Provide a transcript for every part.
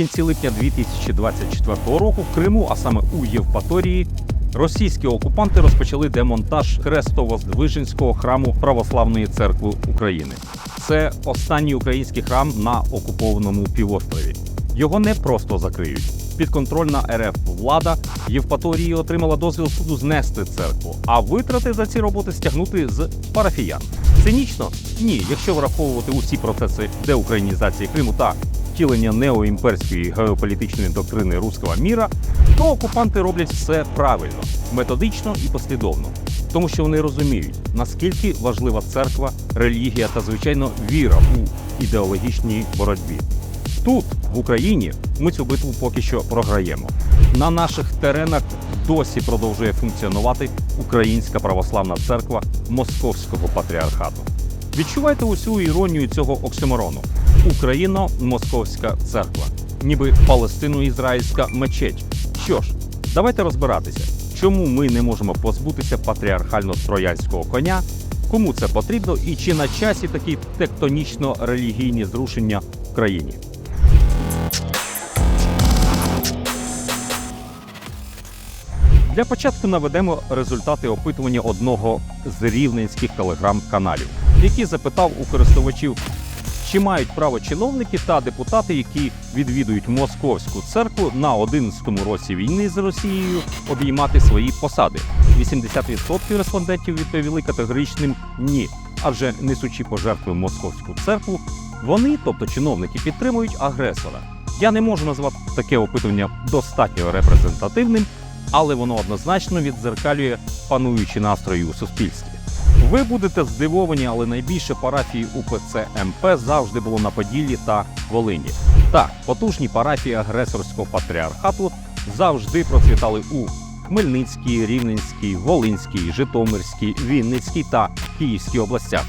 кінці липня 2024 року в Криму, а саме у Євпаторії, російські окупанти розпочали демонтаж Хрестово-Здвиженського храму Православної церкви України. Це останній український храм на окупованому півострові. Його не просто закриють. Підконтрольна РФ влада Євпаторії отримала дозвіл суду знести церкву, а витрати за ці роботи стягнути з парафіян. Цинічно? Ні, якщо враховувати усі процеси деукраїнізації Криму та втілення неоімперської геополітичної доктрини руського міра, то окупанти роблять все правильно, методично і послідовно, тому що вони розуміють, наскільки важлива церква, релігія та звичайно віра у ідеологічній боротьбі. Тут, в Україні, ми цю битву поки що програємо. На наших теренах досі продовжує функціонувати Українська православна церква Московського патріархату. Відчувайте усю іронію цього оксиморону: Україно-Московська церква, ніби Палестино-Ізраїльська мечеть. Що ж, давайте розбиратися, чому ми не можемо позбутися патріархально-троянського коня, кому це потрібно і чи на часі такі тектонічно-релігійні зрушення в країні. Для початку наведемо результати опитування одного з рівненських телеграм-каналів, який запитав у користувачів, чи мають право чиновники та депутати, які відвідують московську церкву на 11-му році війни з Росією, обіймати свої посади. 80% респондентів відповіли категоричним ні, адже несучи пожертви московську церкву, вони, тобто чиновники, підтримують агресора. Я не можу назвати таке опитування достатньо репрезентативним, але воно однозначно віддзеркалює пануючі настрої у суспільстві. Ви будете здивовані, але найбільше парафії УПЦ МП завжди було на Поділлі та Волині. Так, потужні парафії агресорського патріархату завжди процвітали у Хмельницькій, Рівненській, Волинській, Житомирській, Вінницькій та Київській областях.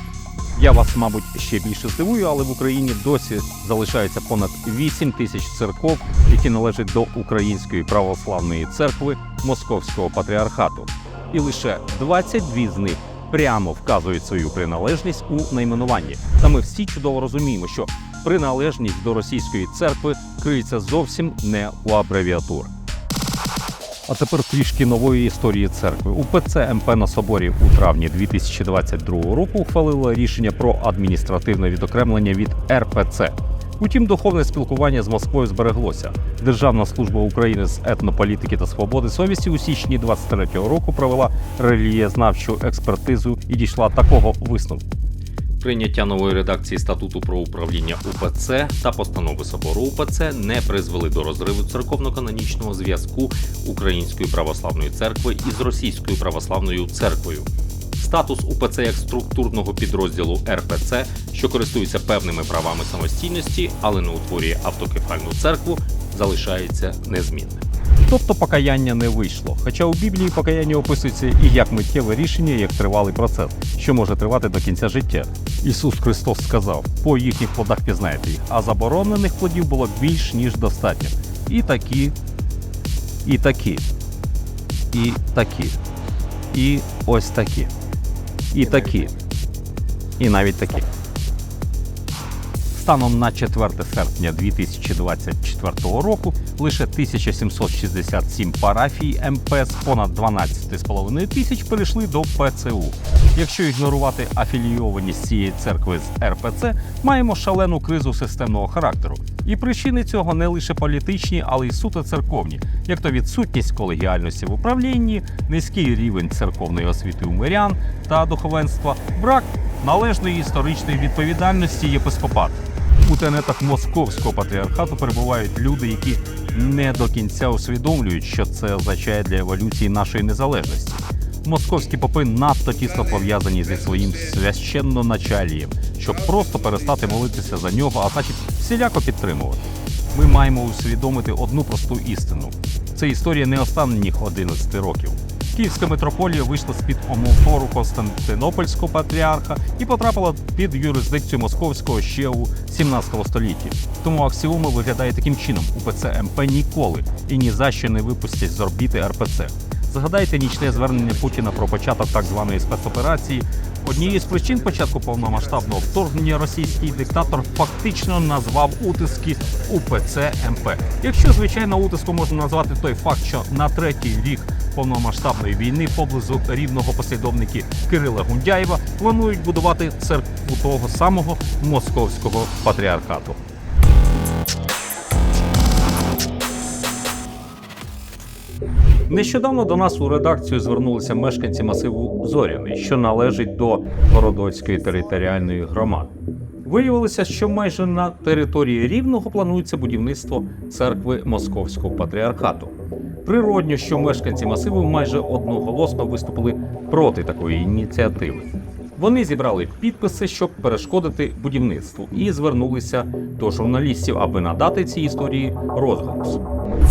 Я вас, мабуть, ще більше здивую, але в Україні досі залишається понад 8 тисяч церков, які належать до Української православної церкви Московського патріархату. І лише 22 з них прямо вказують свою приналежність у найменуванні. Та ми всі чудово розуміємо, що приналежність до російської церкви криється зовсім не у абревіатур. А тепер трішки нової історії церкви. УПЦ МП на соборі у травні 2022 року ухвалила рішення про адміністративне відокремлення від РПЦ. Утім, духовне спілкування з Москвою збереглося. Державна служба України з етнополітики та свободи совісті у січні 23-го року провела релієзнавчу експертизу і дійшла такого висновку. Прийняття нової редакції статуту про управління УПЦ та постанови собору УПЦ не призвели до розриву церковно-канонічного зв'язку Української православної церкви із Російською православною церквою. Статус УПЦ як структурного підрозділу РПЦ, що користується певними правами самостійності, але не утворює автокефальну церкву, залишається незмінним. Тобто покаяння не вийшло. Хоча у Біблії покаяння описується і як миттєве рішення, і як тривалий процес, що може тривати до кінця життя. Ісус Христос сказав: по їхніх плодах пізнаєте їх, а заборонених плодів було більш ніж достатньо. І такі, і такі, і такі, і ось такі, і такі, і навіть такі. Станом на 4 серпня 2024 року лише 1767 парафій МП з понад 12,5 тисяч перейшли до ПЦУ. Якщо ігнорувати афілійованість цієї церкви з РПЦ, маємо шалену кризу системного характеру. І причини цього не лише політичні, але й суто церковні, як то відсутність колегіальності в управлінні, низький рівень церковної освіти у мирян та духовенства, брак належної історичної відповідальності єпископату. У тенетах московського патріархату перебувають люди, які не до кінця усвідомлюють, що це означає для еволюції нашої незалежності. Московські попи надто тісно пов'язані зі своїм священноначалієм, щоб просто перестати молитися за нього, а значить всіляко підтримувати. Ми маємо усвідомити одну просту істину: це історія не останніх 11 років. Київська митрополія вийшла з-під омофору Константинопольського патріарха і потрапила під юрисдикцію московського ще у 17 столітті. Тому аксіома виглядає таким чином: УПЦ МП ніколи і ні за що не випустять з орбіти РПЦ. Згадайте нічне звернення Путіна про початок так званої спецоперації Однією з причин початку повномасштабного вторгнення російський диктатор фактично назвав утиски УПЦ МП. Якщо звичайно утиском можна назвати той факт, що на третій рік повномасштабної війни поблизу рівного послідовники Кирила Гундяєва планують будувати церкву того самого московського патріархату. Нещодавно до нас у редакцію звернулися мешканці масиву Зоряний, що належить до Городоцької територіальної громади. Виявилося, що майже на території Рівного планується будівництво церкви Московського патріархату. Природньо, що мешканці масиву майже одноголосно виступили проти такої ініціативи. Вони зібрали підписи, щоб перешкодити будівництву, і звернулися до журналістів, аби надати цій історії розголос.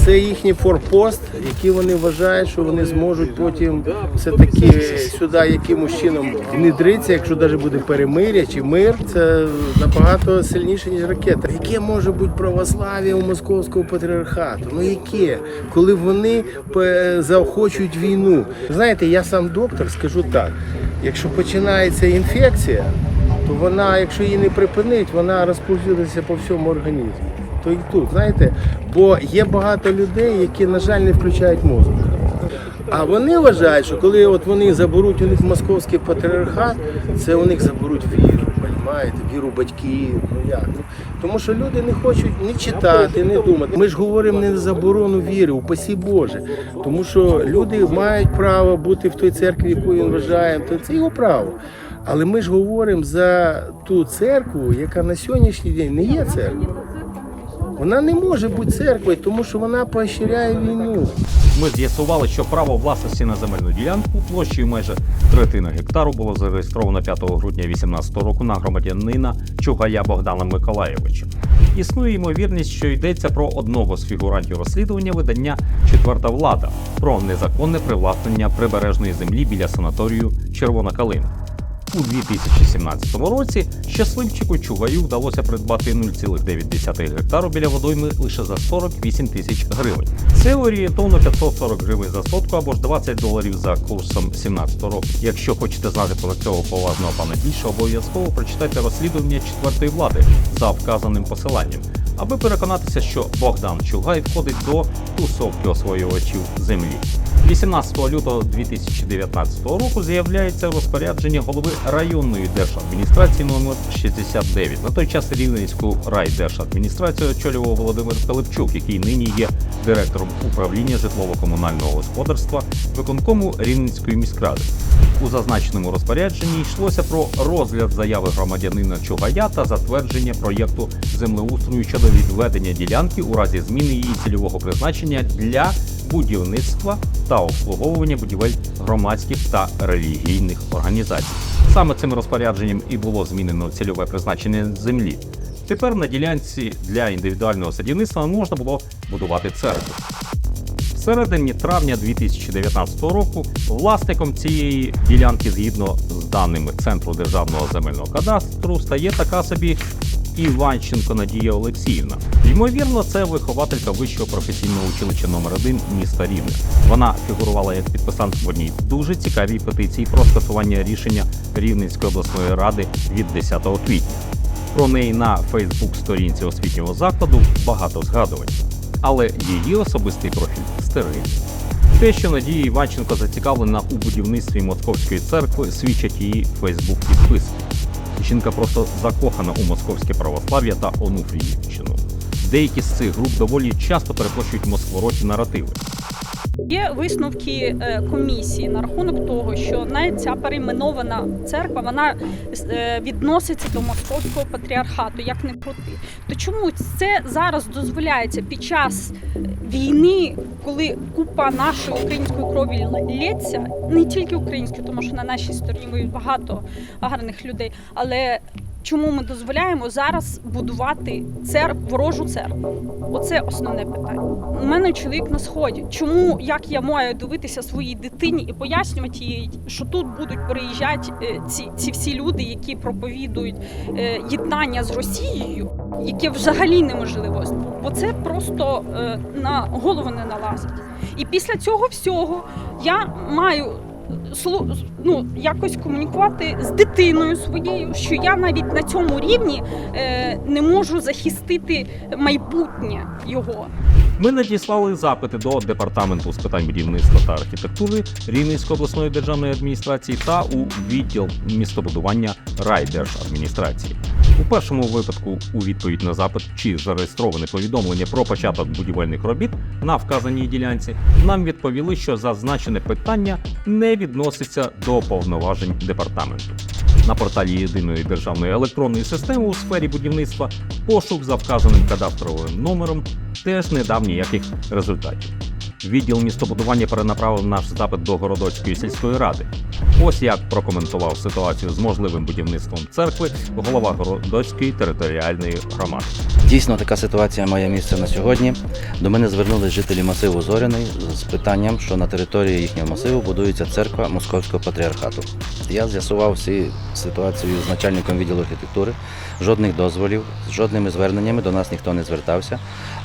Це їхній форпост, який вони вважають, що вони зможуть потім все-таки сюди якимось чином внедритися, якщо навіть буде перемир'я чи мир, це набагато сильніше, ніж ракета. Яке може бути православ'я у московського патріархату? Ну яке? Коли вони заохочують війну. Знаєте, я сам доктор, скажу так: якщо починається інфекція, то вона, якщо її не припинить, вона розповсюдиться по всьому організму. То і тут, знаєте, бо є багато людей, які, на жаль, не включають мозок. А вони вважають, що коли от вони заберуть у них московський патріархат, це у них заберуть віру, розумієте, віру батьків. Ну як? Ну, тому що люди не хочуть ні читати, ні думати. Ми ж говоримо не за заборону віри, упасі Боже. Тому що люди мають право бути в той церкві, яку він вважає, то це його право. Але ми ж говоримо за ту церкву, яка на сьогоднішній день не є церквою. Вона не може бути церквою, тому що вона поощряє війну. Ми з'ясували, що право власності на земельну ділянку площею майже третина гектару було зареєстровано 5 грудня 2018 року на громадянина Чугая Богдана Миколаєвича. Існує ймовірність, що йдеться про одного з фігурантів розслідування видання Четверта влада про незаконне привласнення прибережної землі біля санаторію Червона Калина. У 2017 році щасливчику Чугаю вдалося придбати 0,9 гектару біля водойми лише за 48 тисяч гривень. Це орієнтовно 540 гривень за сотку або ж 20 доларів за курсом 17 року. Якщо хочете знати про цього поважного пана більше, обов'язково прочитайте розслідування четвертої влади за вказаним посиланням, аби переконатися, що Богдан Чугай входить до тусовки освоювачів землі. 18 лютого 2019 року з'являється розпорядження голови районної держадміністрації номер 69. На той час Рівненську райдержадміністрацію очолював Володимир Пилипчук, який нині є директором управління житлово-комунального господарства виконкому Рівненської міськради. У зазначеному розпорядженні йшлося про розгляд заяви громадянина Чугая та затвердження проєкту землеустрою щодо відведення ділянки у разі зміни її цільового призначення для будівництва та обслуговування будівель громадських та релігійних організацій. Саме цим розпорядженням і було змінено цільове призначення землі. Тепер на ділянці для індивідуального садівництва можна було будувати церкву. В середині травня 2019 року власником цієї ділянки, згідно з даними Центру державного земельного кадастру, стає така собі Іванченко Надія Олексіївна. Ймовірно, це вихователька вищого професійного училища номер 1 міста Рівне. Вона фігурувала як підписант в одній дуже цікавій петиції про скасування рішення Рівненської обласної ради від 10 квітня. Про неї на Фейсбук-сторінці освітнього закладу багато згадувань, але її особистий профіль стерильний. Те, що Надія Іванченко зацікавлена у будівництві московської церкви, свідчать її Фейсбук підписки. Жінка просто закохана у московське православ'я та Онуфріївщину. Деякі з цих груп доволі часто переплощують москвороті наративи. Є висновки е, комісії на рахунок того, що навіть ця перейменована церква вона е, відноситься до московського патріархату, як не крути. То чому це зараз дозволяється під час війни, коли купа нашої української крові лється, не тільки української, тому що на нашій стороні ми багато гарних людей, але Чому ми дозволяємо зараз будувати цер... ворожу церкву? Оце основне питання. У мене чоловік на сході. Чому як я маю дивитися своїй дитині і пояснювати їй, що тут будуть переїжджати е, ці, ці всі люди, які проповідують е, єднання з Росією, яке взагалі неможливо, бо це просто е, на голову не налазить. І після цього всього я маю ну, якось комунікувати з дитиною своєю, що я навіть на цьому рівні е, не можу захистити майбутнє його. Ми надіслали запити до департаменту з питань будівництва та архітектури Рівненської обласної державної адміністрації та у відділ містобудування райдержадміністрації. У першому випадку, у відповідь на запит, чи зареєстроване повідомлення про початок будівельних робіт на вказаній ділянці, нам відповіли, що зазначене питання не відноситься до повноважень департаменту. На порталі єдиної державної електронної системи у сфері будівництва пошук за вказаним кадастровим номером теж не дав ніяких результатів. Відділ містобудування перенаправив наш запит до Городоцької сільської ради. Ось як прокоментував ситуацію з можливим будівництвом церкви голова Городоцької територіальної громади. Дійсно, така ситуація має місце на сьогодні. До мене звернулись жителі масиву Зоряний з питанням, що на території їхнього масиву будується церква Московського патріархату. Я з'ясував всі ситуацію з начальником відділу архітектури. Жодних дозволів, з жодними зверненнями до нас ніхто не звертався.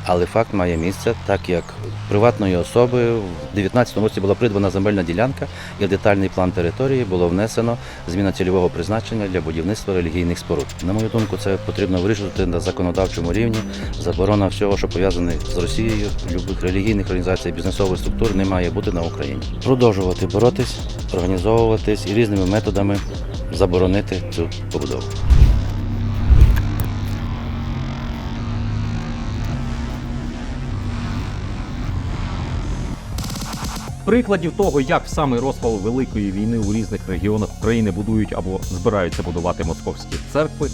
Але факт має місце, так як приватної особи в 2019 році була придбана земельна ділянка і детальний план території було внесено зміна цільового призначення для будівництва релігійних споруд. На мою думку, це потрібно вирішувати на законодавчому рівні. Заборона всього, що пов'язане з Росією, любих релігійних організацій, бізнесових структур не має бути на Україні. Продовжувати боротись, організовуватись і різними методами заборонити цю побудову. Прикладів того, як в самий розпал Великої війни у різних регіонах України будують або збираються будувати московські церкви,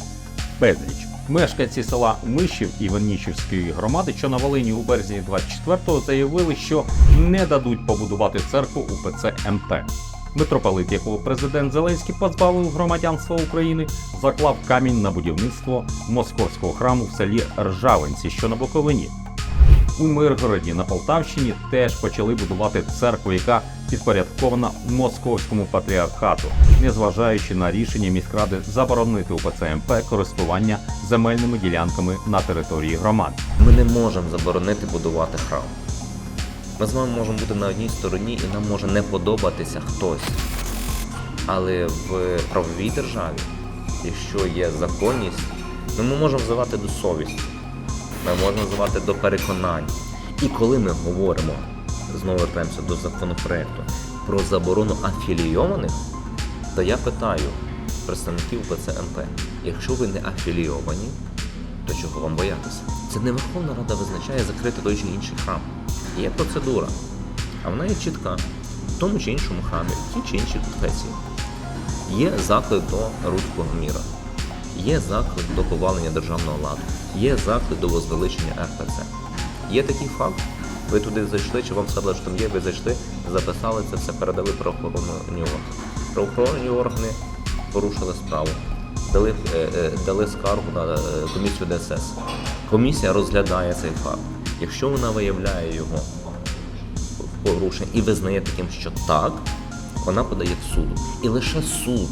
безліч. Мешканці села Мишів Іванічівської громади, що на Волині у березні 24-го заявили, що не дадуть побудувати церкву УПЦ МТ. Митрополит, якого президент Зеленський позбавив громадянства України, заклав камінь на будівництво московського храму в селі Ржавинці, що на Буковині. У Миргороді на Полтавщині теж почали будувати церкву, яка підпорядкована московському патріархату, незважаючи на рішення міськради заборонити УПЦ МП користування земельними ділянками на території громад. Ми не можемо заборонити будувати храм. Ми з вами можемо бути на одній стороні і нам може не подобатися хтось. Але в правовій державі, якщо є законність, ми можемо взивати до совісті, ми можемо взивати до переконань. І коли ми говоримо, знову вертаємося до законопроекту, про заборону афілійованих, то я питаю представників УПЦ МП, якщо ви не афілійовані, то чого вам боятися? Це не Верховна Рада визначає закрити той чи інший храм. Є процедура, а вона є чітка в тому чи іншому храмі, в тій чи іншій конфесії. Є заклик до руського міра, є заклик до повалення державного ладу, є заклик до возвеличення РПЦ. Є такий факт. Ви туди зайшли, чи вам сказали, що там є, ви зайшли, записали це все, передали правоохоронні органи. Правоохоронні органи порушили справу, дали, е, е, дали скаргу на е, комісію ДСС. Комісія розглядає цей факт. Якщо вона виявляє його порушення і визнає таким, що так, вона подає в суд. І лише суд,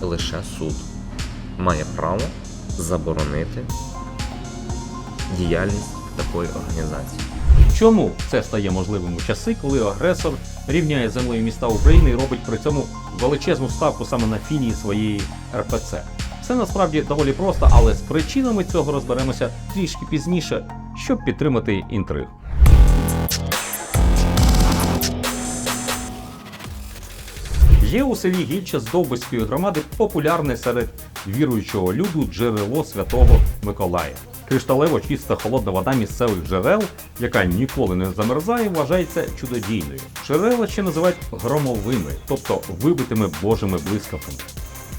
лише суд має право заборонити діяльність такої організації. Чому це стає можливим у часи, коли агресор рівняє землею міста України і робить при цьому величезну ставку саме на філії своєї РПЦ? Це насправді доволі просто, але з причинами цього розберемося трішки пізніше, щоб підтримати інтриг. Є у селі Гільча з Довбиської громади популярне серед віруючого люду джерело святого Миколая. Кришталево чиста холодна вода місцевих джерел, яка ніколи не замерзає, вважається чудодійною. Джерела ще називають громовими, тобто вибитими божими блискавками.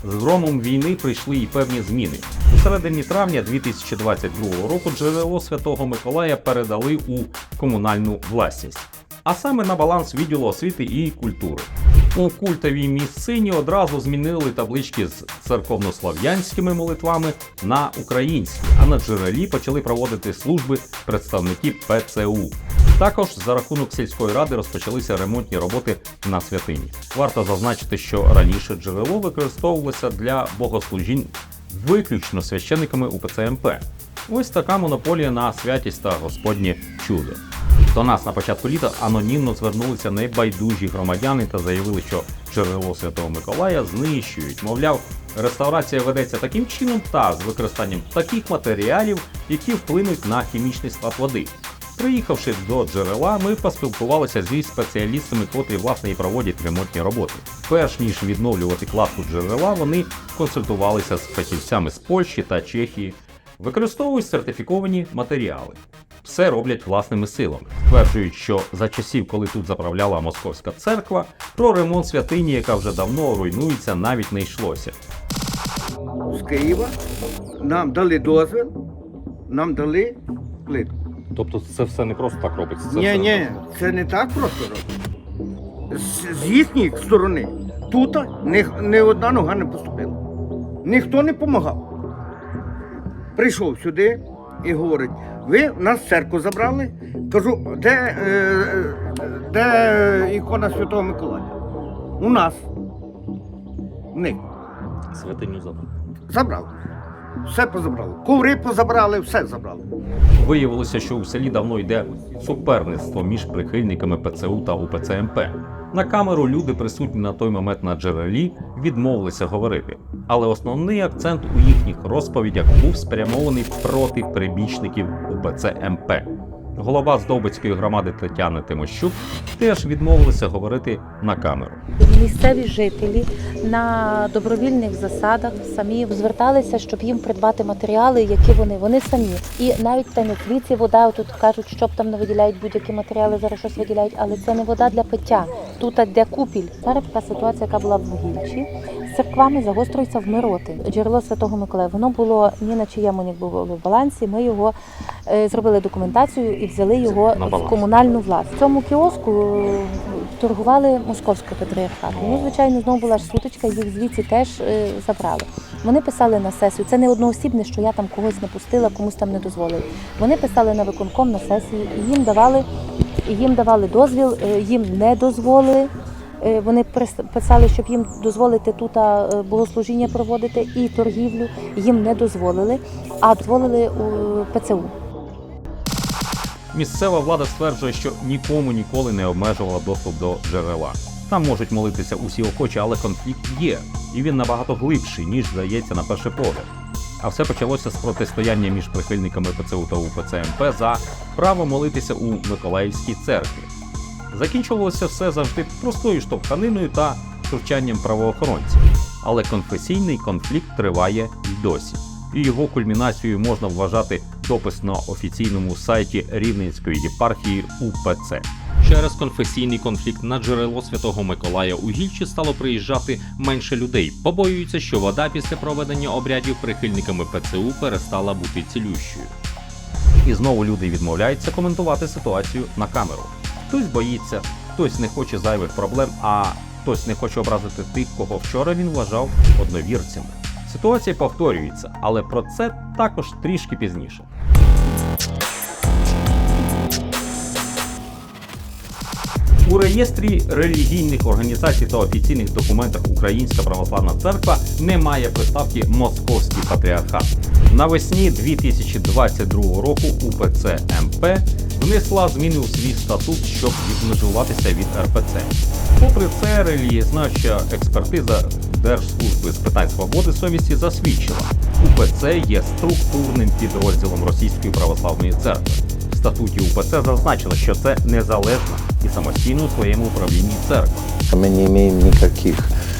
З громом війни прийшли і певні зміни. У середині травня 2022 року джерело Святого Миколая передали у комунальну власність, а саме на баланс відділу освіти і культури. У культовій місцині одразу змінили таблички з церковнослов'янськими молитвами на українські, а на джерелі почали проводити служби представники ПЦУ. Також за рахунок сільської ради розпочалися ремонтні роботи на святині. Варто зазначити, що раніше джерело використовувалося для богослужінь виключно священиками УПЦ МП. Ось така монополія на святість та Господнє чудо. До нас на початку літа анонімно звернулися небайдужі громадяни та заявили, що джерело Святого Миколая знищують. Мовляв, реставрація ведеться таким чином та з використанням таких матеріалів, які вплинуть на хімічний склад води. Приїхавши до джерела, ми поспілкувалися зі спеціалістами, котрі власне і проводять ремонтні роботи. Перш ніж відновлювати кладку джерела, вони консультувалися з фахівцями з Польщі та Чехії, використовують сертифіковані матеріали. Все роблять власними силами. Стверджують, що за часів, коли тут заправляла московська церква, про ремонт святині, яка вже давно руйнується, навіть не йшлося. з Києва, нам дали дозвіл, нам дали плитку. Тобто це все не просто так робиться. Ні, ні, це не так просто робить. З, з їхньої сторони тут ні, ні одна нога не поступила. Ніхто не допомагав. Прийшов сюди і говорить: ви нас в церкву забрали. Кажу, де, е, де ікона Святого Миколая? У нас. Них. Святиню забрали. Забрали. Все позабрали. Коври позабрали, все забрали. Виявилося, що у селі давно йде суперництво між прихильниками ПЦУ та УПЦ МП. На камеру люди, присутні на той момент на джерелі, відмовилися говорити. Але основний акцент у їхніх розповідях був спрямований проти прибічників УПЦ МП. Голова Здобицької громади Тетяна Тимощук теж відмовилася говорити на камеру. Місцеві жителі на добровільних засадах самі зверталися, щоб їм придбати матеріали, які вони вони самі. І навіть та не звідси вода тут кажуть, щоб там не виділяють будь-які матеріали, зараз щось виділяють, але це не вода для пиття. Тут де купіль. Зараз така ситуація, яка була в Гільчі. Церквами загострюється в Мироти. Джерело Святого Миколая. Воно було ні на чиєму не було в балансі. Ми його е, зробили документацію і взяли його в комунальну власність. В цьому кіоску е, торгували московською патріархатом. Ну, звичайно, знову була ж сутичка, їх звідси теж е, забрали. Вони писали на сесію. Це не одноосібне, що я там когось не пустила, комусь там не дозволили. Вони писали на виконком на сесії, і їм давали, їм давали дозвіл, їм не дозволили. Е, Вони писали, щоб їм дозволити тут е, богослужіння проводити і торгівлю. Їм не дозволили, а дозволили у ПЦУ. Місцева влада стверджує, що нікому ніколи не обмежувала доступ до джерела. Там можуть молитися усі охочі, але конфлікт є, і він набагато глибший, ніж здається на перший погляд. А все почалося з протистояння між прихильниками ПЦУ та УПЦ МП за право молитися у Миколаївській церкві. Закінчувалося все завжди простою штовханиною та втручанням правоохоронців. Але конфесійний конфлікт триває й досі. І його кульмінацією можна вважати допис на офіційному сайті Рівненської єпархії УПЦ. Через конфесійний конфлікт на джерело Святого Миколая у Гільчі стало приїжджати менше людей. Побоюються, що вода після проведення обрядів прихильниками ПЦУ перестала бути цілющою. І знову люди відмовляються коментувати ситуацію на камеру. Хтось боїться, хтось не хоче зайвих проблем, а хтось не хоче образити тих, кого вчора він вважав одновірцями. Ситуація повторюється, але про це також трішки пізніше. У реєстрі релігійних організацій та офіційних документах Українська православна церква не приставки Московський патріархат. Навесні 2022 року УПЦ МП внесла зміни у свій статут, щоб відмежуватися від РПЦ. Попри це, релігієзнавча експертиза Держслужби з питань свободи совісті засвідчила, УПЦ є структурним підрозділом Російської православної церкви. В статуті УПЦ зазначено, що це незалежна і самостійна у своєму управлінні церква. Мы не никаких э,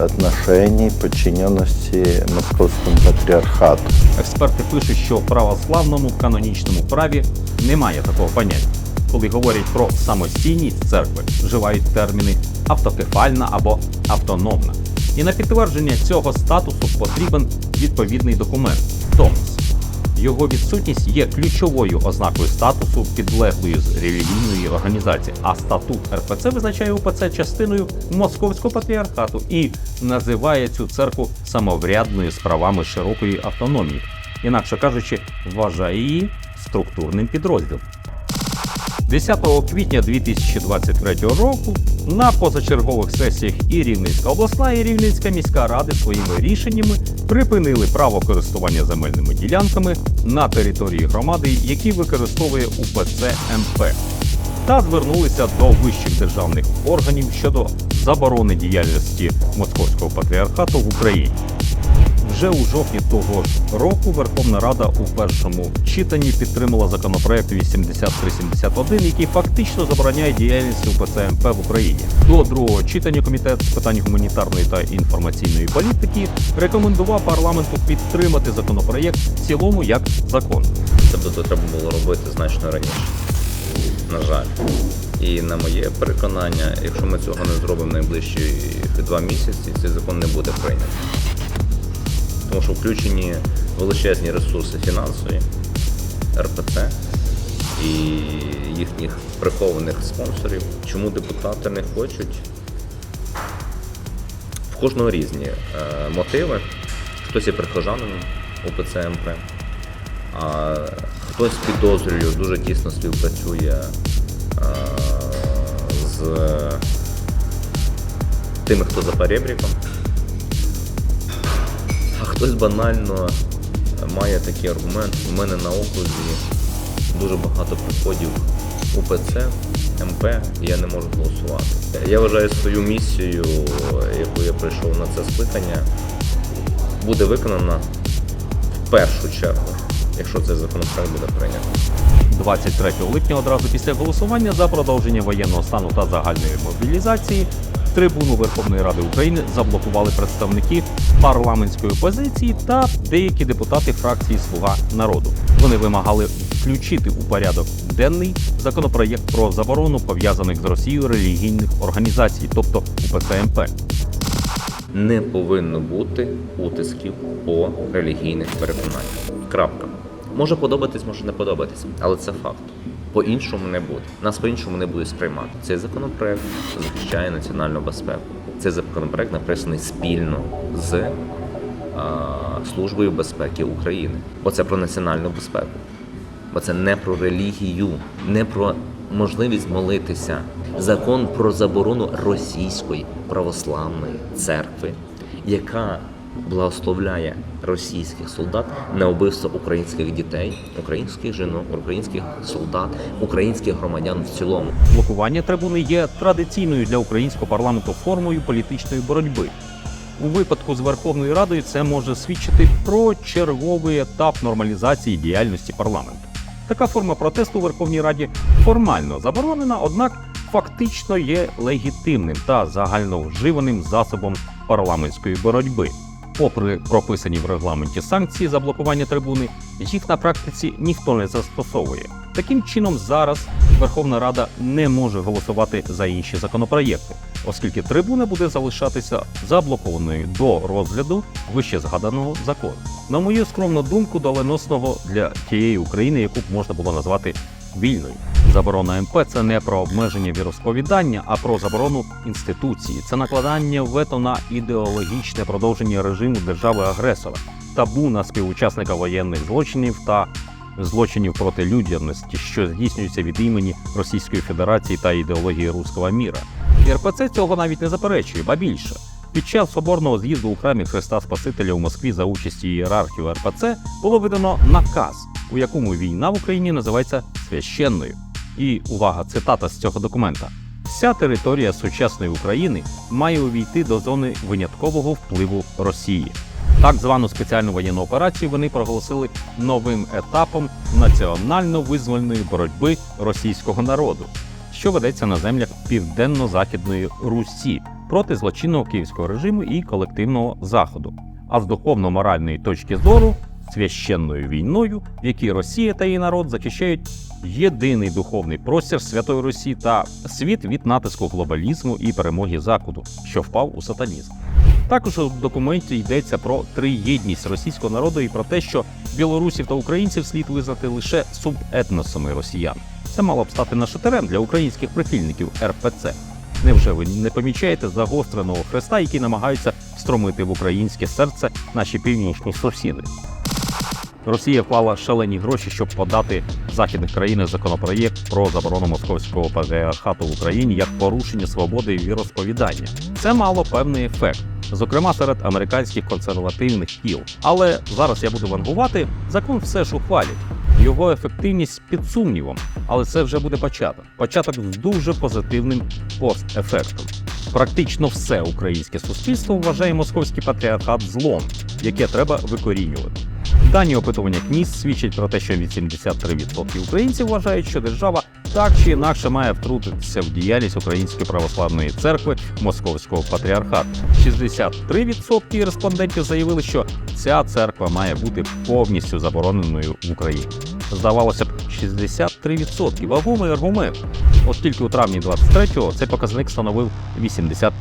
отношений, подчиненности московскому патриархату. Експерти пишуть, що в православному канонічному праві немає такого поняття. Коли говорять про самостійність церкви, вживають терміни автокефальна або автономна. І на підтвердження цього статусу потрібен відповідний документ Томос. Його відсутність є ключовою ознакою статусу підлеглої з релігійної організації, а статут РПЦ визначає УПЦ частиною Московського патріархату і називає цю церкву самоврядною з правами широкої автономії, інакше кажучи, вважає її структурним підрозділом. 10 квітня 2023 року на позачергових сесіях і Рівненська обласна, і Рівненська міська ради своїми рішеннями припинили право користування земельними ділянками на території громади, які використовує УПЦ МП, та звернулися до вищих державних органів щодо заборони діяльності Московського патріархату в Україні. Вже у жовтні того ж року Верховна Рада у першому читанні підтримала законопроект 8371, який фактично забороняє діяльність УПЦ МП в Україні. До другого читання комітет з питань гуманітарної та інформаційної політики рекомендував парламенту підтримати законопроєкт в цілому як закон. Це б то треба було робити значно раніше. На жаль. І на моє переконання, якщо ми цього не зробимо найближчі два місяці, цей закон не буде прийнятий. Тому що включені величезні ресурси фінансові, РПЦ і їхніх прихованих спонсорів. Чому депутати не хочуть? В кожного різні е, мотиви. Хтось є прихожанином УПЦ МП, а хтось підозрює, дуже тісно співпрацює е, з тими, хто за перебріком. Хтось банально має такий аргумент. У мене на окрузі дуже багато приходів УПЦ, МП, і я не можу голосувати. Я вважаю свою місію, яку я прийшов на це скликання, буде виконана в першу чергу, якщо цей законопроект буде прийнятий. 23 липня, одразу після голосування за продовження воєнного стану та загальної мобілізації, трибуну Верховної Ради України заблокували представники парламентської опозиції та деякі депутати фракції Слуга народу. Вони вимагали включити у порядок денний законопроєкт про заборону пов'язаних з Росією релігійних організацій, тобто УПЦ МП. Не повинно бути утисків по релігійних переконаннях. Крапка. Може подобатись, може не подобатись, але це факт. По-іншому не буде. Нас по-іншому не будуть сприймати. Цей законопроект захищає національну безпеку. Цей законопроект написаний спільно з а, Службою безпеки України. Бо це про національну безпеку. Бо це не про релігію, не про можливість молитися. Закон про заборону російської православної церкви, яка благословляє російських солдат на вбивство українських дітей, українських жінок, українських солдат, українських громадян в цілому. Блокування трибуни є традиційною для українського парламенту формою політичної боротьби. У випадку з Верховною Радою це може свідчити про черговий етап нормалізації діяльності парламенту. Така форма протесту у Верховній Раді формально заборонена, однак фактично є легітимним та загальновживаним засобом парламентської боротьби. Попри прописані в регламенті санкції за блокування трибуни, їх на практиці ніхто не застосовує. Таким чином, зараз Верховна Рада не може голосувати за інші законопроєкти, оскільки трибуна буде залишатися заблокованою до розгляду вище згаданого закону. На мою скромну думку, доленосного для тієї України, яку б можна було назвати вільною. Заборона МП це не про обмеження віросповідання, а про заборону інституції. Це накладання вето на ідеологічне продовження режиму держави-агресора, табу на співучасника воєнних злочинів та злочинів проти людяності, що здійснюються від імені Російської Федерації та ідеології руського міра. РПЦ цього навіть не заперечує, ба більше. Під час соборного з'їзду у храмі Христа Спасителя у Москві за участі ієрархів РПЦ було видано наказ, у якому війна в Україні називається священною. І увага, цитата з цього документа: вся територія сучасної України має увійти до зони виняткового впливу Росії. Так звану спеціальну воєнну операцію вони проголосили новим етапом національно-визвольної боротьби російського народу, що ведеться на землях південно-західної Русі проти злочинного київського режиму і колективного заходу. А з духовно-моральної точки зору священною війною, в якій Росія та її народ захищають єдиний духовний простір Святої Русі та світ від натиску глобалізму і перемоги Заходу, що впав у сатанізм. Також у документі йдеться про триєдність російського народу і про те, що білорусів та українців слід визнати лише субетносами росіян. Це мало б стати нашатирем для українських прихильників РПЦ. Невже ви не помічаєте загостреного хреста, який намагаються встромити в українське серце наші північні сусіди? Росія вклала шалені гроші, щоб подати західних країнах законопроєкт про заборону московського патріархату в Україні як порушення свободи і віросповідання. Це мало певний ефект, зокрема серед американських консервативних кіл. Але зараз я буду вангувати, закон все ж ухвалять. Його ефективність під сумнівом, але це вже буде початок. Початок з дуже позитивним постефектом. Практично все українське суспільство вважає московський патріархат злом, яке треба викорінювати. Дані опитування КНІС свідчать про те, що 83% українців вважають, що держава так чи інакше має втрутитися в діяльність Української православної церкви Московського патріархату. 63% респондентів заявили, що ця церква має бути повністю забороненою в Україні. Здавалося б, 63% вагомий аргумент. От тільки у травні 23-го цей показник становив 85%.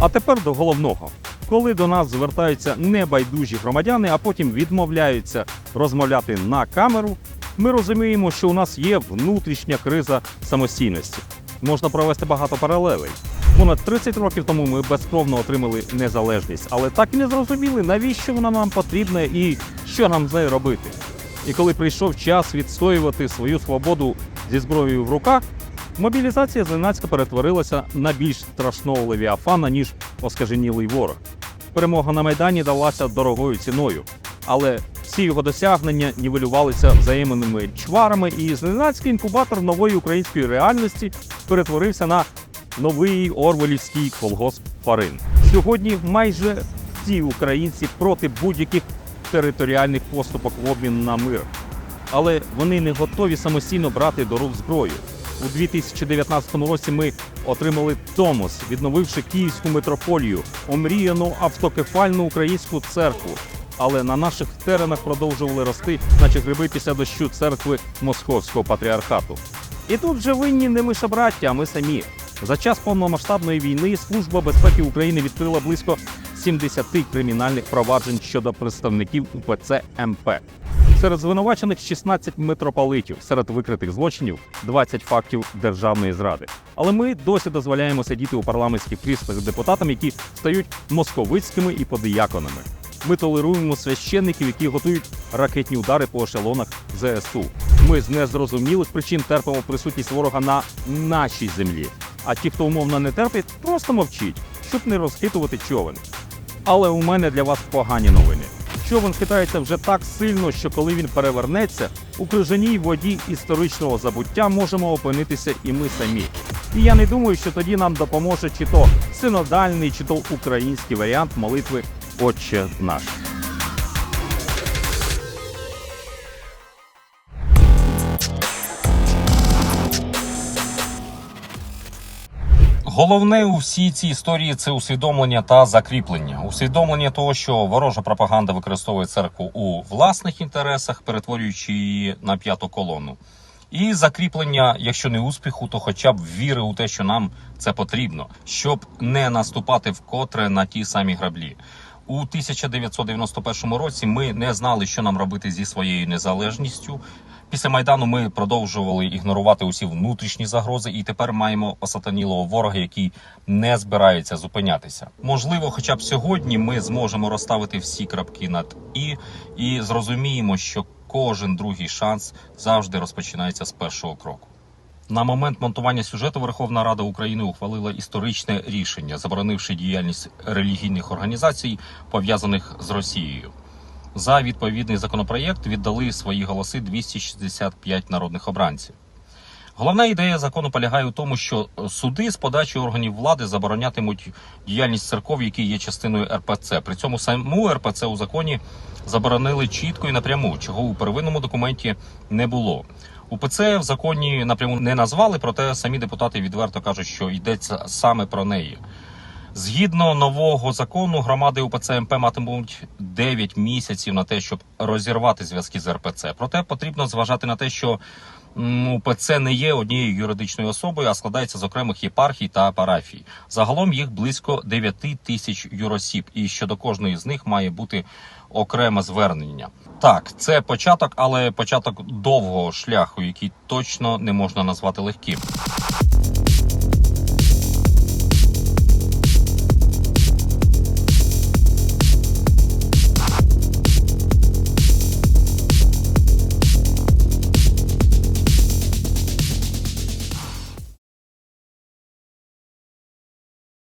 А тепер до головного. Коли до нас звертаються небайдужі громадяни, а потім відмовляються розмовляти на камеру, ми розуміємо, що у нас є внутрішня криза самостійності. Можна провести багато паралелей. Понад 30 років тому ми безкровно отримали незалежність, але так і не зрозуміли, навіщо вона нам потрібна і що нам з нею робити. І коли прийшов час відстоювати свою свободу зі зброєю в руках, мобілізація зненацька перетворилася на більш страшного левіафана, ніж оскаженілий ворог. Перемога на Майдані далася дорогою ціною, але всі його досягнення нівелювалися взаємними чварами, і зненацький інкубатор нової української реальності перетворився на новий орвелівський колгосп Фарин. Сьогодні майже всі українці проти будь-яких територіальних поступок в обмін на мир. Але вони не готові самостійно брати до рук зброю. У 2019 році ми отримали Томос, відновивши Київську митрополію, омріяну автокефальну українську церкву. Але на наших теренах продовжували рости, наче гриби після дощу церкви Московського патріархату. І тут вже винні не лише браття, а ми самі. За час повномасштабної війни Служба безпеки України відкрила близько 70 кримінальних проваджень щодо представників УПЦ МП. Серед звинувачених 16 митрополитів, серед викритих злочинів 20 фактів державної зради. Але ми досі дозволяємо сидіти у парламентських кріслах депутатам, які стають московицькими і подияконами. Ми толеруємо священників, які готують ракетні удари по ешелонах ЗСУ. Ми з незрозумілих причин терпимо присутність ворога на нашій землі. А ті, хто умовно не терпить, просто мовчить, щоб не розхитувати човен. Але у мене для вас погані новини. Човен хитається вже так сильно, що коли він перевернеться, у крижаній воді історичного забуття можемо опинитися і ми самі. І я не думаю, що тоді нам допоможе чи то синодальний, чи то український варіант молитви Отче наш. Головне у всій цій історії це усвідомлення та закріплення. Усвідомлення того, що ворожа пропаганда використовує церкву у власних інтересах, перетворюючи її на п'яту колону. І закріплення, якщо не успіху, то хоча б віри у те, що нам це потрібно, щоб не наступати вкотре на ті самі граблі. У 1991 році ми не знали, що нам робити зі своєю незалежністю. Після майдану ми продовжували ігнорувати усі внутрішні загрози, і тепер маємо осатанілого ворога, який не збирається зупинятися. Можливо, хоча б сьогодні ми зможемо розставити всі крапки над і і зрозуміємо, що кожен другий шанс завжди розпочинається з першого кроку. На момент монтування сюжету Верховна Рада України ухвалила історичне рішення, заборонивши діяльність релігійних організацій, пов'язаних з Росією. За відповідний законопроєкт віддали свої голоси 265 народних обранців. Головна ідея закону полягає у тому, що суди з подачі органів влади заборонятимуть діяльність церков, які є частиною РПЦ. При цьому саму РПЦ у законі заборонили чітко і напряму, чого у первинному документі не було. УПЦ в законі напряму не назвали, проте самі депутати відверто кажуть, що йдеться саме про неї. Згідно нового закону, громади УПЦ МП матимуть 9 місяців на те, щоб розірвати зв'язки з РПЦ. Проте потрібно зважати на те, що УПЦ не є однією юридичною особою, а складається з окремих єпархій та парафій. Загалом їх близько 9 тисяч юросіб, і щодо кожної з них має бути окреме звернення. Так, це початок, але початок довгого шляху, який точно не можна назвати легким.